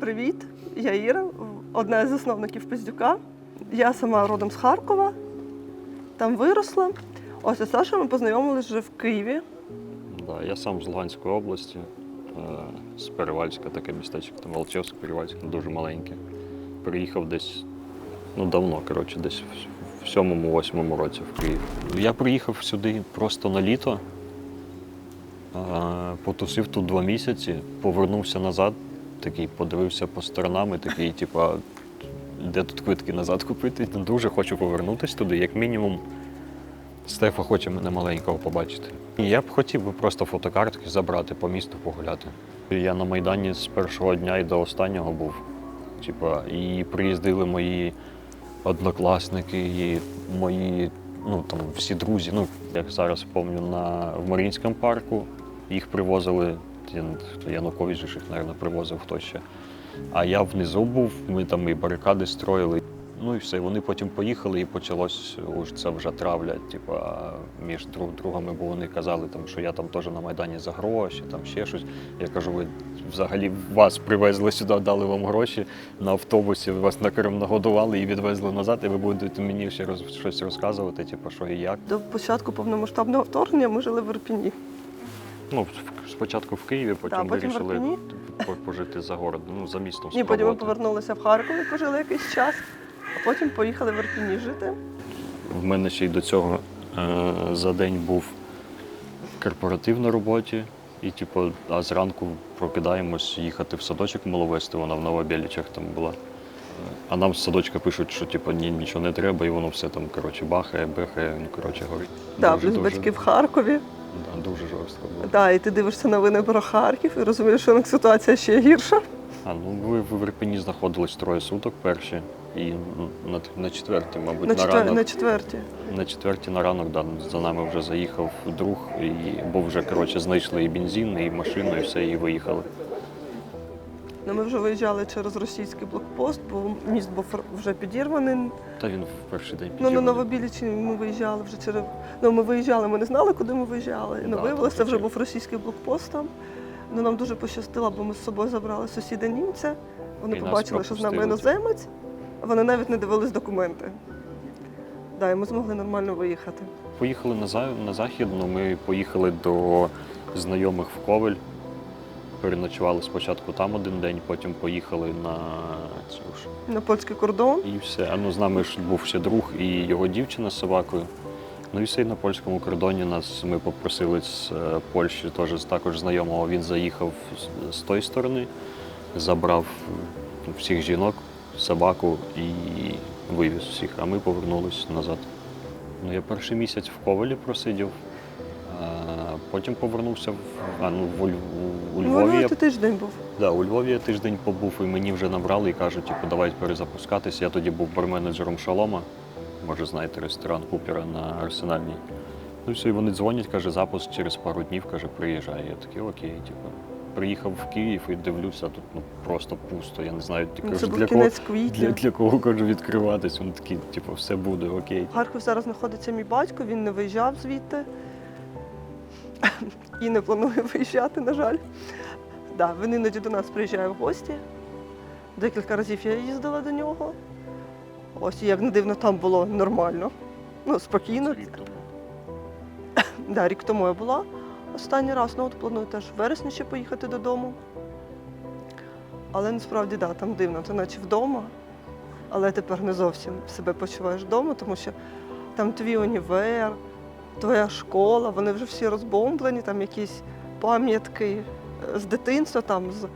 Привіт, я Іра, одна із засновників Пиздюка. Я сама родом з Харкова, там виросла. Ось а Саша ми познайомилися вже в Києві. Да, я сам з Луганської області, е, з Перевальська, таке містечко, там Волчевськ, Перевальськ, дуже маленьке. Приїхав десь, ну давно, коротше, десь в- в сьомому-восьмому році в Київ. Я приїхав сюди просто на літо, е, потусив тут два місяці, повернувся назад, такий подивився по сторонам і такий, типа, де тут квитки назад купити? Дуже хочу повернутися туди, як мінімум. Стефа хоче мене маленького побачити. І я б хотів би просто фотокартки забрати по місту погуляти. Я на Майдані з першого дня і до останнього був. Типа, і приїздили мої однокласники, і мої, ну там всі друзі. Ну, як зараз пам'ятаю, на в Маріїнському парку їх привозили. Янукович їх, мабуть, привозив хто ще. А я внизу був, ми там і барикади строїли. Ну і все, вони потім поїхали, і почалось це вже травля, типа між друг другами, бо вони казали, там, що я там теж на Майдані за гроші, там ще щось. Я кажу, ви взагалі вас привезли сюди, дали вам гроші на автобусі, вас на Крим нагодували і відвезли назад, і ви будете мені ще роз, щось розказувати, типу, що і як. До початку повномасштабного вторгнення ми жили в Ірпіні. Ну, спочатку в Києві, потім, Так, потім в вирішили Ірпені. по- пожити за городом, ну, за містом Ні, потім ми спробувати. повернулися в Харкові, пожили якийсь час, а потім поїхали в Ірпіні жити. В мене ще й до цього е, за день був корпоратив на роботі, і типу, а зранку прокидаємось їхати в садочок маловести, вона в Новобєлічах там була. Е, А нам з садочка пишуть, що типу, ні, нічого не треба, і воно все там коротше, бахає, бехає, ну коротше горить. Так, плюс батьки в Харкові. Да, дуже жорстко було. Да, і ти дивишся новини про Харків і розумієш, що у них ситуація ще гірша. А ну ви в Ірпені знаходились троє суток перші, і ну, на, на четвертій, мабуть, На, на, четвер... ранок. на четвертій. На четвертій на ранок да, за нами вже заїхав друг, і, бо вже коротше, знайшли і бензин, і машину, і все, і виїхали. Ну, ми вже виїжджали через російський блокпост, бо міст був вже підірваний. Та він в перший день Ну, на підірваний. Новобілічі ми виїжджали вже через. Ну, ми виїжджали, ми не знали, куди ми виїжджали. Ну, виявилося, вже був російський блокпост там. Ну, нам дуже пощастило, бо ми з собою забрали сусіда німця. Вони І побачили, що з нами іноземець, вони навіть не дивились документи. Да, і ми змогли нормально виїхати. Поїхали на, за- на захід, ну, ми поїхали до знайомих в Ковель. Переночували спочатку там один день, потім поїхали на цю ж На польський кордон. І все. А ну з нами ж був ще друг і його дівчина з собакою. Ну і все і на польському кордоні нас ми попросили з е, Польщі теж також знайомого. Він заїхав з, з тої сторони, забрав е, всіх жінок, собаку і вивіз всіх. А ми повернулись назад. Ну я перший місяць в Ковелі просидів, потім повернувся в, а, ну, в, Ль- у Ну, Львові. я ти тиждень був. Да, у Львові я тиждень побув, і мені вже набрали і кажуть, типу, давай перезапускатись. Я тоді був барменеджером шалома. Може, знаєте, ресторан Купера на Арсенальній. Ну все, і вони дзвонять, каже, запуск через пару днів, каже, приїжджай. Я такий, окей, типу. Приїхав в Київ і дивлюся, тут ну просто пусто. Я не знаю, Ну, кажу, для кого для, для кого кажу відкриватись. Він такий, типу, все буде, окей. Харків зараз знаходиться мій батько, він не виїжджав звідти і не планує виїжджати, на жаль. Да, він іноді до нас приїжджає в гості. Декілька разів я їздила до нього. Ось як не дивно, там було нормально. Ну, спокійно. Рік тому. Да, рік тому я була останній раз. Ну, от планую теж в вересні ще поїхати додому. Але насправді, да, там дивно, ти наче вдома, але тепер не зовсім себе почуваєш вдома, тому що там твій універ, твоя школа, вони вже всі розбомблені, там якісь пам'ятки е, з дитинства, там з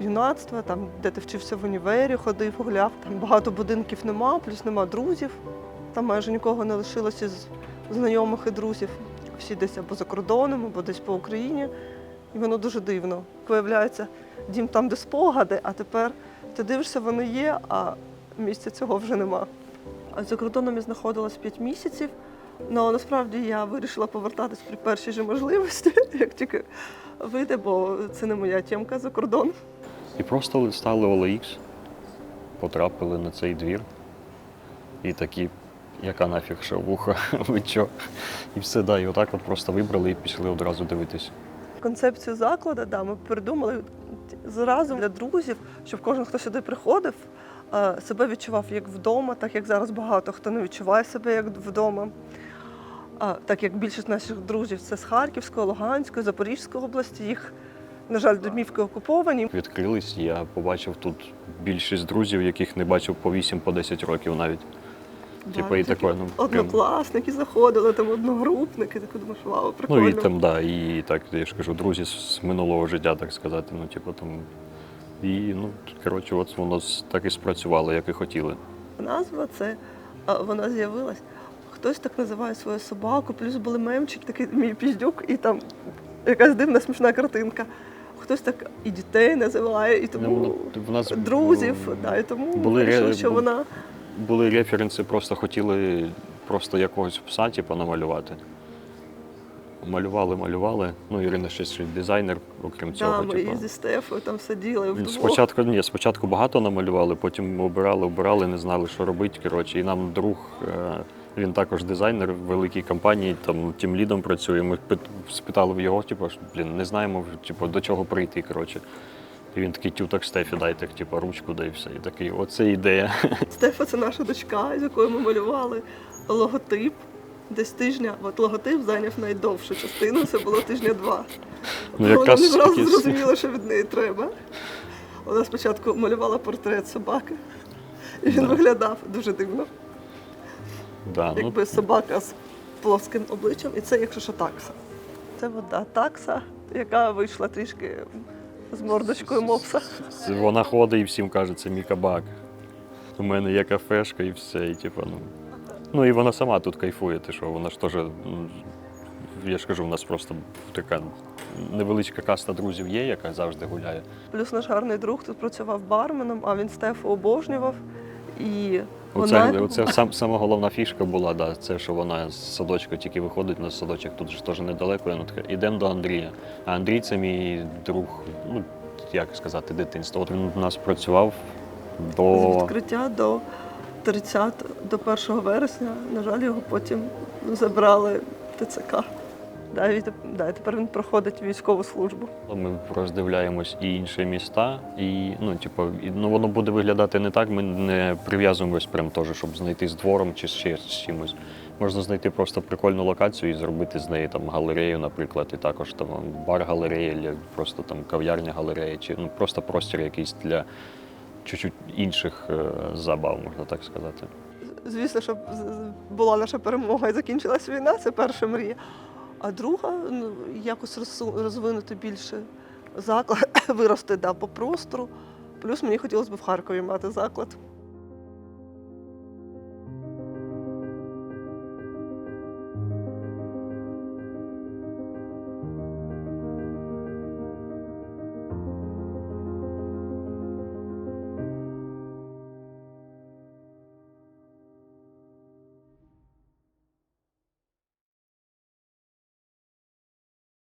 юнацтва, там, де ти вчився в універі, ходив, гуляв. Там багато будинків нема, плюс нема друзів. Там майже нікого не лишилося з знайомих і друзів. Всі десь або за кордоном, або десь по Україні. І воно дуже дивно. Виявляється, дім там, де спогади, а тепер ти дивишся, вони є, а місця цього вже нема. За кордоном я знаходилась 5 місяців. Ну насправді я вирішила повертатись при першій же можливості, як тільки вийде, бо це не моя тємка за кордон. І просто листали OLX, потрапили на цей двір. І такі, яка нафіг шавуха, ви чо? І все, да, і отак от просто вибрали і пішли одразу дивитись. Концепцію закладу да, ми придумали зразу для друзів, щоб кожен, хто сюди приходив, себе відчував як вдома, так як зараз багато хто не відчуває себе як вдома. Так як більшість наших друзів це з Харківської, Луганської, Запорізької області, їх, на жаль, домівки окуповані. Відкрились, я побачив тут більшість друзів, яких не бачив по 8 по 10 років навіть. Типа і такі таке, ну, прям- Однокласники заходили, там одногрупники, так думаєш, вау, прикольно. Ну і там, да, і так, я ж кажу, друзі з минулого життя, так сказати. Ну, типу, там. І, ну, коротше, от воно так і спрацювало, як і хотіли. Назва це вона з'явилась. Хтось так називає свою собаку, плюс були мемчик, такий мій піздюк, і там якась дивна смішна картинка. Хтось так і дітей називає, і тому Ну, в нас друзів, бу- да, і тому були вирішили, що бу- вона були референси, просто хотіли просто якогось пса, типу, намалювати. Малювали, малювали. Ну, Ірина ще ж дизайнер, окрім цього. да, ми типу. і зі Стефою там сиділи вдвох. Спочатку ні, спочатку багато намалювали, потім обирали, обирали, не знали, що робити. Коротше, і нам друг, е, він також дизайнер в великій компанії, там тим лідом працює. Ми пит- спитали в його, типу, що, блін, не знаємо, типу, до чого прийти. Коротше. І він такий тюток Стефі, дайте типу, ручку, да і все. І такий, оце ідея. Стефа це наша дочка, з якою ми малювали логотип. Десь тижня, от логотип зайняв найдовшу частину, це було тижня два. Ну, Вона не зразу зрозуміла, що від неї треба. Вона спочатку малювала портрет собаки, і він Да. виглядав дуже дивно, Да, ну, якби собака з плоским обличчям, і це, якщо що, такса. Це вода такса, яка вийшла трішки з мордочкою мопса. Вона ходить і всім каже, це мій кабак. У мене є кафешка і все. І, типу, ну. Ну і вона сама тут кайфує, ти що вона ж теж, я ж кажу, у нас просто така невеличка каста друзів є, яка завжди гуляє. Плюс наш гарний друг тут працював барменом, а він Стефу обожнював. І Оце, вона оце сам, сама головна фішка була, да, це що вона з садочка тільки виходить на садочок, тут ж теж недалеко. і Вона така, ідемо до Андрія. А Андрій це мій друг, ну як сказати, дитинства. От він у нас працював з до відкриття до 30, до 1 вересня. На жаль, його потім забрали в ТЦК. Да, і, да, і тепер він проходить військову службу. Ми роздивляємось і інші міста, і ну, типу, ну, воно буде виглядати не так. Ми не прив'язуємось прям теж, щоб знайти з двором чи ще з чимось. Можна знайти просто прикольну локацію і зробити з неї там галерею, наприклад, і також там бар-галерея, просто там кав'ярня галерея, чи ну просто простір якийсь для чуть-чуть інших е, забав, можна так сказати. Звісно, щоб була наша перемога і закінчилась війна, це перша мрія. А друга ну, якось розвинути більше заклад, вирости да, по простору. Плюс мені хотілося б в Харкові мати заклад.